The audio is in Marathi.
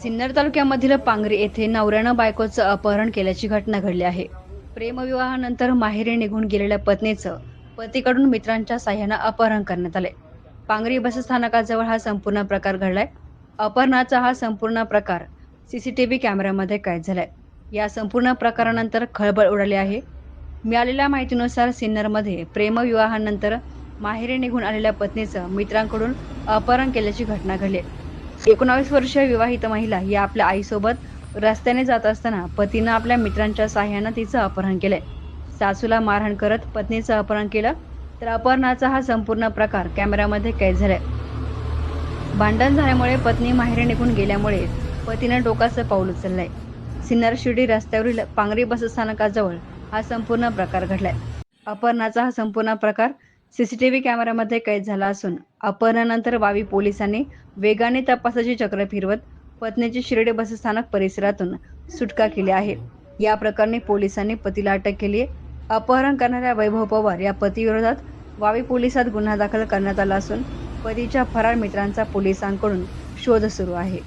सिन्नर तालुक्यामधील पांगरी येथे नवऱ्यानं बायकोचं अपहरण केल्याची घटना घडली आहे. प्रेमविवाहानंतर माहेरी निघून गेलेल्या पत्नीचं पतीकडून मित्रांच्या साह्यानं अपहरण करण्यात आले पांगरी बसस्थानकाजवळ हा संपूर्ण प्रकार घडलाय. अपहरणाचा हा संपूर्ण प्रकार सीसीटीव्ही कॅमेऱ्यामध्ये कैद झालाय. या संपूर्ण प्रकारानंतर खळबळ उडाली आहे. मिळालेल्या माहितीनुसार सिन्नरमध्ये प्रेमविवाहानंतर माहेरी निघून आलेल्या पत्नीचं मित्रांकडून अपहरण केल्याची घटना घडली एकोणावीस वर्षीय विवाहित महिला ही आपल्या आईसोबत रस्त्याने जात असताना पतीनं आपल्या मित्रांच्या साह्यानं तिचं अपहरण केलंय. सासूला मारहाण करत पत्नीचं अपहरण केलं तर अपहरणाचा हा संपूर्ण प्रकार कॅमेऱ्यामध्ये कैद झालाय. भांडण झाल्यामुळे पत्नी माहेरी निघून गेल्यामुळे पतीनं टोकाचं पाऊल उचललंय. सिन्नर शिर्डी रस्त्यावरील पांगरी बसस्थानकाजवळ हा संपूर्ण प्रकार घडलाय. अपहरणाचा हा संपूर्ण प्रकार सीसीटीव्ही कॅमेऱ्यामध्ये कैद झाला असून अपहरणानंतर वावी पोलिसांनी वेगाने तपासाची चक्र फिरवत पत्नीची शिर्डी बसस्थानक परिसरातून सुटका केली आहे. या प्रकरणी पोलिसांनी पतीला अटक केली आहे अपहरण करणाऱ्या वैभव पवार या पतीविरोधात वावी पोलिसात गुन्हा दाखल करण्यात आला असून पतीच्या फरार मित्रांचा पोलिसांकडून शोध सुरू आहे.